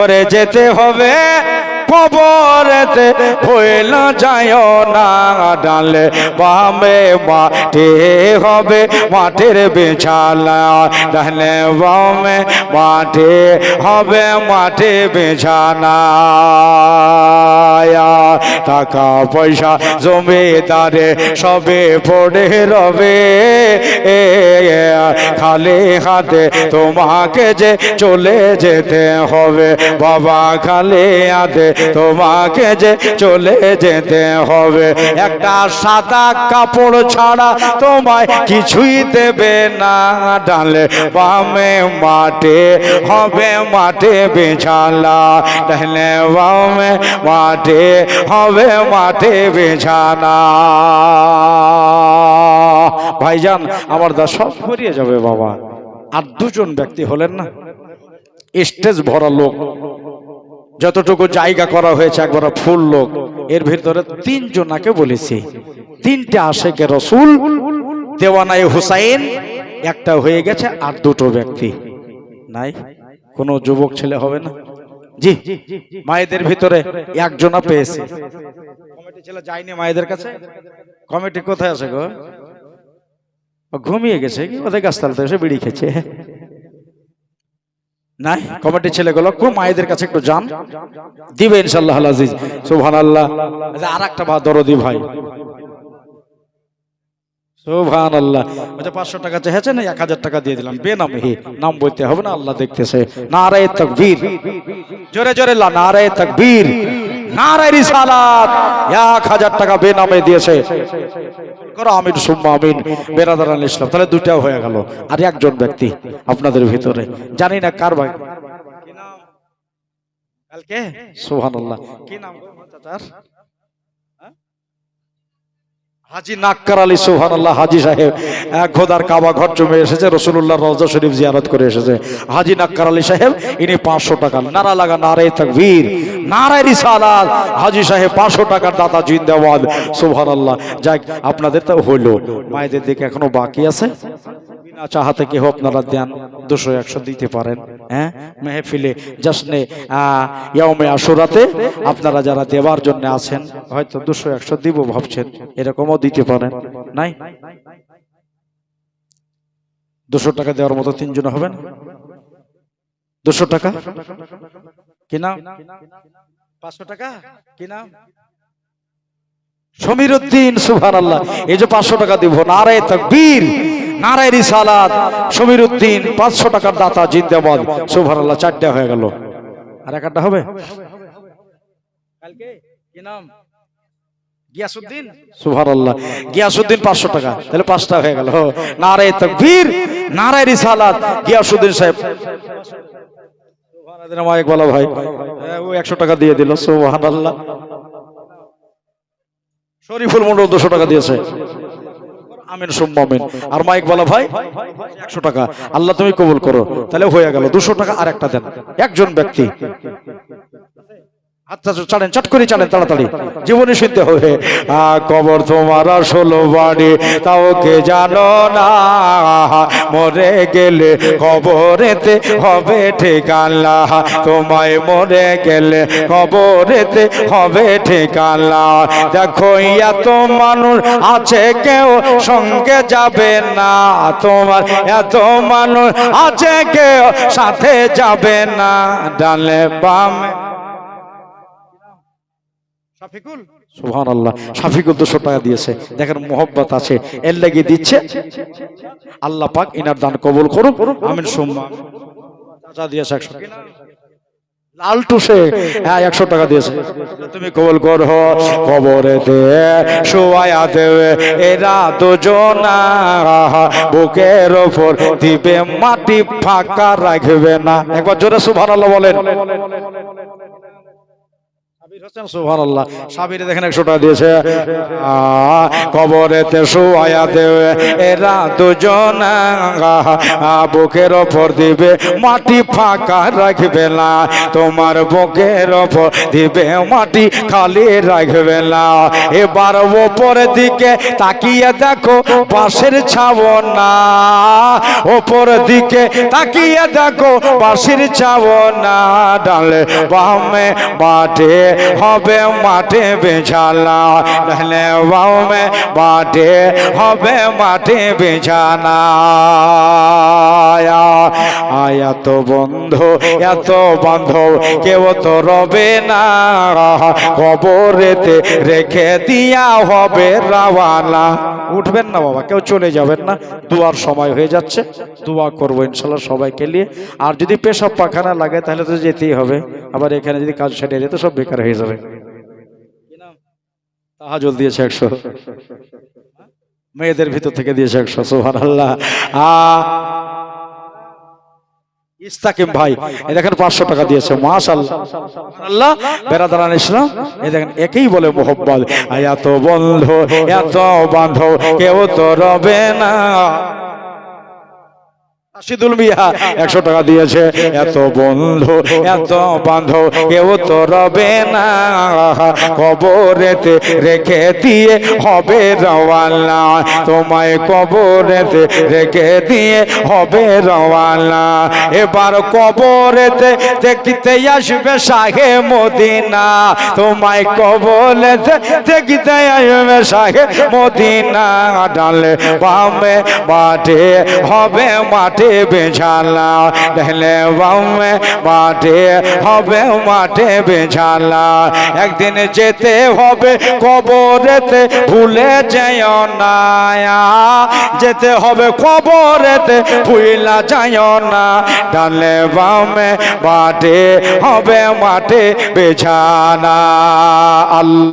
ওরে যেতে হবে, কবরেতে হইল যায় না। ডালে বামে মাঠে হবে, মাঠের বেছালা ডালে বামে মাঠে হবে মাঠে বেছানা। টাকা পয়সা জমিদারে সবে পড়ে রবে। এ খালি হাতে তোমাকে যে চলে যেতে হবে, বাবা খালি হাতে তোমাকে যে চলে যেতে হবে। একটা সাদা কাপড় ছাড়া তোমায় কিছুই দেবে না, ডালে বামে মাঠে হবে মাঠে বেছালা, ডালে বামে মাঠে হবে মাঠে বেছানা। ভাইজান, আমার দা সব ফুরিয়ে যাবে বাবা। আর দুজন ব্যক্তি হলেন না। স্টেজ ভরা লোক। যতটুকু জায়গা করা হয়েছে, একবার ফুল লোক। এর ভিতরে তিনজনাকে বলেছি। তিনটে আশেকে রসুল দেওয়ানাই হুসাইন, একটা হয়ে গেছে আর দুটো ব্যক্তি। নাই, কোনো যুবক ছেলে হবে না। জি। মায়েদের ভিতরে একজনা পেয়েছে। কমিটি ছেলে যায়নি মায়েদের কাছে? কমিটি কোথায় আছে গো? ঘুমিয়ে গেছে কি কোথায় গাছতলাতে এসে বিড়ি খেছে নাই? কমিটির ছেলেগুলো খুব মায়েদের কাছে একটু যান। দিবে ইনশাল্লাহ আজিজ। সুবহান আল্লাহ আর একটা বা দরদি ভাই। আল্লাহ পাঁচশো টাকা এক হাজার টাকা দিয়ে দিলাম। বেনাম হে নাম বলতে হবে না আল্লাহ দেখতেছে। নারায় তকবীর। জোরে জোরে লা নারায় তকবীর। নারায় রিসালাত। এক হাজার টাকা বেনামে দিয়েছে। করো আমিন সুম্মা আমিন। ইসলাম তাহলে দুটাও হয়ে গেল। আর একজন ব্যক্তি আপনাদের ভিতরে। জানি না কার ভাই। কি নাম? কালকে? সুবহানাল্লাহ। কি নাম? চাচার? হাজি নাক্কার আলী সুহান আল্লাহ হাজি সাহেব, এক খোদার কাবা ঘর জমে এসেছে রসুল্লাহ রওজা শরীফ জিয়ারত করে এসেছে। হাজি নাক্কার আলী সাহেব, ইনি পাঁচশো টাকা, নারা লাগা নারে তকবীর, নারায় রিসালাত। হাজি সাহেব, পাঁচশো টাকার দাতা জিন্দাবাদ সুহান আল্লাহ যাক, আপনাদের তো হইল মায়েদের দিকে এখনও বাকি আছে। বিনা চাহাতে কেহ আপনারা দেন, দুশো একশো দিতে পারেন। হ্যাঁ? মেহফিলে জাসনে আহ, ইয়াউমে আশুরাতে? আপনারা যারা দেওয়ার জন্য আছেন হয়তো দুশো একশো দিব ভাবছেন। এরকমও দিতে পারেন। নাই? দুশো টাকা দেওয়ার মতো তিনজন হবেন? দুশো টাকা? কি নাম? পাঁচশো টাকা? কি নাম? সমীর উদ্দিন সুভান আল্লাহ এই যে পাঁচশো টাকা দিব নারায় তকবীর। নারায় রিসালাত সমীর উদ্দিন পাঁচশো টাকার দাতা জিন্দাবাদ সুভান আল্লাহ চারটা হয়ে গেল। আর একটা হবে? কালকে? কি নাম? গিয়াসুদ্দিন গিয়াসুদ্দিন পাঁচশো টাকা। তাহলে পাঁচটা হয়ে গেল। নারায় তকবীর নারায় রিসালাত গিয়াসুদ্দিন সাহেব। বলা ভাই। ও একশো টাকা দিয়ে দিল শরীফুল মন্ডল দুশো টাকা দিয়েছে। আমিন সুম্মামিন আর মাইক বলা ভাই, একশো টাকা। আল্লাহ তুমি কবুল করো। তাহলে হয়ে গেল, দুশো টাকা আর একটা দেন। একজন ব্যক্তি। আচ্ছা চট করে চালেন তাড়াতাড়ি। জীবনে শুনতে হবে কবর তোমার ষোলো বাড়ি তাও কে জানো না? মরে গেলে কবরেতে হবে ঠিকানা। তোমায় মরে গেলে কবরেতে হবে ঠিকানা। দেখো, এত মানুষ আছে, কেউ সঙ্গে যাবে না। তোমার এত মানুষ আছে, কেউ সাথে যাবে না। ডালে বামে সুহান আল্লাহ শাফিকুল দুশো টাকা দিয়েছে। দেখেন মোহব্বত আছে। এর লেগে দিচ্ছে। আল্লাহ পাক ইনার দান কবুল করুক। আমিন দিয়েছে একশো হ্যাঁ একশো টাকা দিয়েছে। তুমি কবরে দে বুকের ওপর দিবে, মাটি ফাঁকা রাখবে না। একবার জোরে সুভান বুকের ওপর দিবে, মাটি ফাঁকা রাখবে না। তোমার বুকের ওপর দিবে, মাটি খালি রাখবে না। এবার ওপরের দিকে তাকিয়ে দেখো বাঁশের ছাবনা ওপর দিকে তাকিয়ে দেখো বাঁশের ছাবনা ডালে বামে মাঠে হবে মাঠে বেছালা ডালে বামে মাঠে হবে মাঠে বেছানা। আয়া তো বন্ধু, এত বান্ধব, কেউ তো রবে না। কবরেতে রেখে দিয়া হবে রাওয়ানা। উঠবেন না বাবা, কেউ চলে যাবেন না। দুয়ার সময় হয়ে যাচ্ছে, দোয়া করব ইনশাল্লাহ সবাইকে নিয়ে। আর যদি পেশাব পাখানা লাগে, তাহলে তো যেতেই হবে। আবার এখানে যদি কাজ সেরে যেত সব বেকার হয়ে যাবে। তাহাজল দিয়েছে একশো। মেয়েদের ভিতর থেকে দিয়েছে একশো সোহান আল্লাহ ইস্তাকিম ভাই, এই দেখেন পাঁচশো টাকা দিয়েছে, মাশাল্লাহ। ইসলাম এই দেখেন, একেই বলে মোহব্বত এত বন্ধু, এত বান্ধব, কেউ তো রবে না। রাশিদুল মিয়া একশো টাকা দিয়েছে। এত বন্ধু, এত বান্ধব, কেউ তো রবে না। কবরেতে রেখে দিয়ে হবে রওয়ানা। তোমায় কবরেতে রেখে দিয়ে হবে রওয়ানা। এবার কবরেতে দেখতে আসবে শাহে মদিনা। তোমায় কবরেতে দেখতে আসবে শাহে মদিনা। ডালে বামে মাঠে, হবে মাঠে বেঝালা ডালে বামে মাঠে হবে, মাঠে বেঝালা। একদিন যেতে হবে, কবরেতে ভুলে যেও না যেতে হবে কবরেতে ভুলা যাইও না। ডালে বামে মাঠে হবে, মাঠে বেছানা আল্লাহ